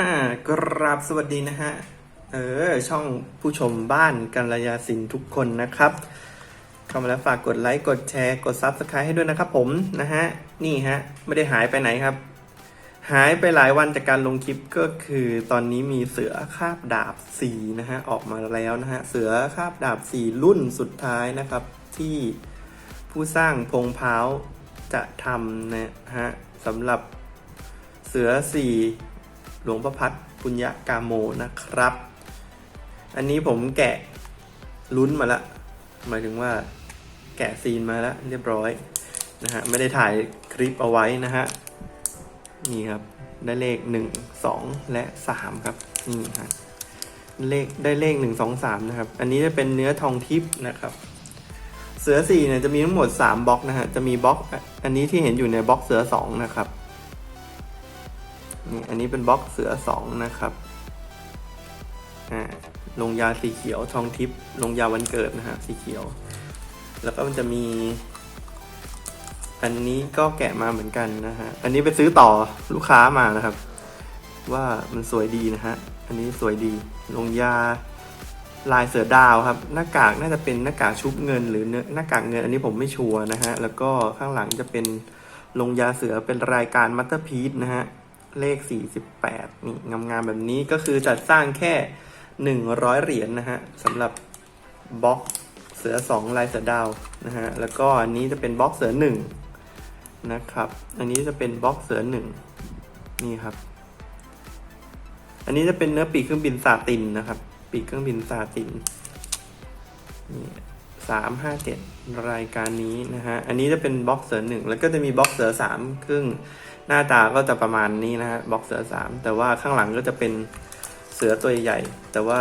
อ่ากราบสวัสดีนะฮะ เออ ช่องผู้ชมบ้านกัลยาสินทุกคนนะครับ เข้ามาแล้วฝากกดไลค์ กดแชร์ กด Subscribe ให้ด้วยนะครับผมนะฮะ นี่ฮะ ไม่ได้หายไปไหนครับ หายไปหลายวันจากการลงคลิปก็คือตอนนี้มีเสือคาบดาบสีนะฮะ ออกมาแล้วนะฮะ เสือคาบดาบสีรุ่นสุดท้ายนะครับ ที่ผู้สร้างพงเพ้าวจะทำนะฮะสำหรับเสือสี หลวงประพัฒน์ปุญญากาโมนะครับ อันนี้ผมแกะลุ้นมาละหมายถึงว่าแกะซีนมาแล้วเรียบร้อยนะฮะไม่ได้ถ่ายคลิปเอาไว้นะฮะนี่ครับได้เลขหนึ่งสองและสามครับนี่ฮะเลขได้เลขหนึ่งสองสามนะครับ อันนี้จะเป็นเนื้อทองทิพย์นะครับ เสือสี่เนี่ยจะมีทั้งหมดสามบล็อกนะฮะจะมีบล็อก อันนี้ที่เห็นอยู่ในบล็อกเสือสองนะครับ นี่อันนี้เป็นบล็อกเสือสองนะครับอ่าลงยาสีเขียวทองทิพย์ลงยาวันเกิดนะฮะสีเขียว แล้วก็มันจะมี อันนี้ก็แกะมาเหมือนกันนะฮะ อันนี้ไปซื้อต่อลูกค้ามานะครับ ว่ามันสวยดีนะฮะ อันนี้สวยดี ลงยาลายเสือดาวครับ หน้ากากน่าจะเป็นหน้ากากชุบเงิน หรือเนื้อหน้ากากเงิน อันนี้ผมไม่ชัวร์นะฮะ แล้วก็ข้างหลังจะเป็นลงยาเสือเป็นรายการมัตเตอร์พีซนะฮะ เลข 48 นี่งามๆแบบนี้ก็คือจัดสร้างแค่ 100 เหรียญนะฮะสำหรับบล็อกเสือ 2 ลายเสือดาวนะฮะแล้วก็อันนี้จะเป็นบล็อกเสือ 1 นะครับ อันนี้จะเป็นบล็อกเสือ 1 นี่ครับ อันนี้จะเป็นเนื้อปีกเครื่องบินซาตินนะครับ ปีกเครื่องบินซาตินนี่สามห้าเจ็ดรายการนี้นะฮะ อันนี้จะเป็นบล็อกเสือหนึ่งแล้วก็จะมีบล็อกเสือสามครึ่ง หน้าตาก็จะประมาณนี้นะฮะบล็อกเสือสามแต่ว่าข้างหลังก็จะเป็นเสือตัวใหญ่ แต่ว่า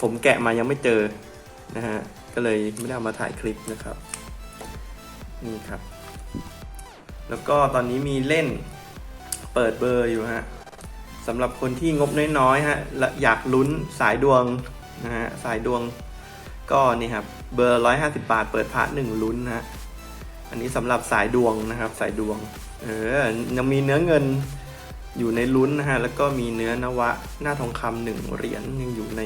ผมแกะมายังไม่เจอนะฮะก็เลยไม่ได้เอามาถ่ายคลิปนะครับ นี่ครับ แล้วก็ตอนนี้มีเล่นเปิดเบอร์อยู่ฮะสำหรับคนที่งบน้อยๆฮะและอยากลุ้นสายดวงนะฮะสายดวงก็นี่ครับเบอร์ 150 บาท เปิดพาร์ทหนึ่งลุ้นนะฮะอันนี้สำหรับสายดวงนะครับ สายดวง เออยังมีเนื้อเงินอยู่ในลุ้นนะฮะ แล้วก็มีเนื้อนวะหน้าทองคำหนึ่งเหรียญยังอยู่ใน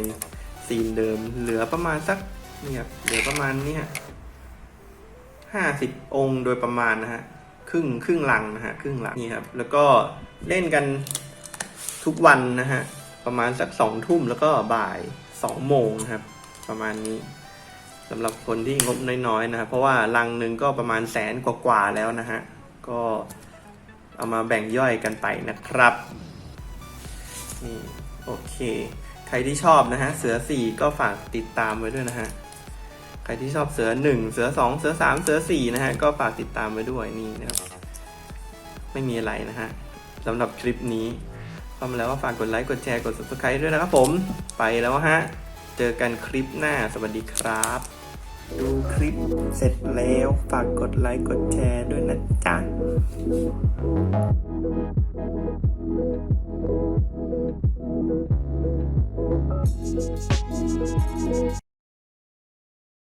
ซีนเดิม เหลือประมาณสักเนี่ยเหลือประมาณเนี่ยห้าสิบองค์โดยประมาณนะฮะ ครึ่งครึ่งลังนะฮะ ครึ่งลังนี่ครับ แล้วก็เล่นกันทุกวันนะฮะ ประมาณสักสองทุ่มแล้วก็บ่ายสองโมงนะครับ ประมาณนี้สำหรับคนที่งบน้อยๆนะครับเพราะว่าลังหนึ่งก็ประมาณแสนกว่าๆแล้วนะฮะ ก็เอามาแบ่งย่อยกันไปนะครับนี่โอเค ใครที่ชอบนะฮะ เสือสี่ก็ฝากติดตามไว้ด้วยนะฮะ ใครที่ชอบเสือหนึ่งเสือสองเสือสามเสือสี่นะฮะ ก็ฝากติดตามไว้ด้วยนี่นะครับ ไม่มีอะไรนะฮะสำหรับคลิปนี้เข้ามาแล้วก็ฝากกดไลค์ กดแชร์ กด subscribe ด้วยนะครับผม ไปแล้วฮะ เจอกันคลิปหน้า สวัสดีครับ ดูคลิปเสร็จแล้วฝากกดไลค์กดแชร์ด้วยนะจ๊ะ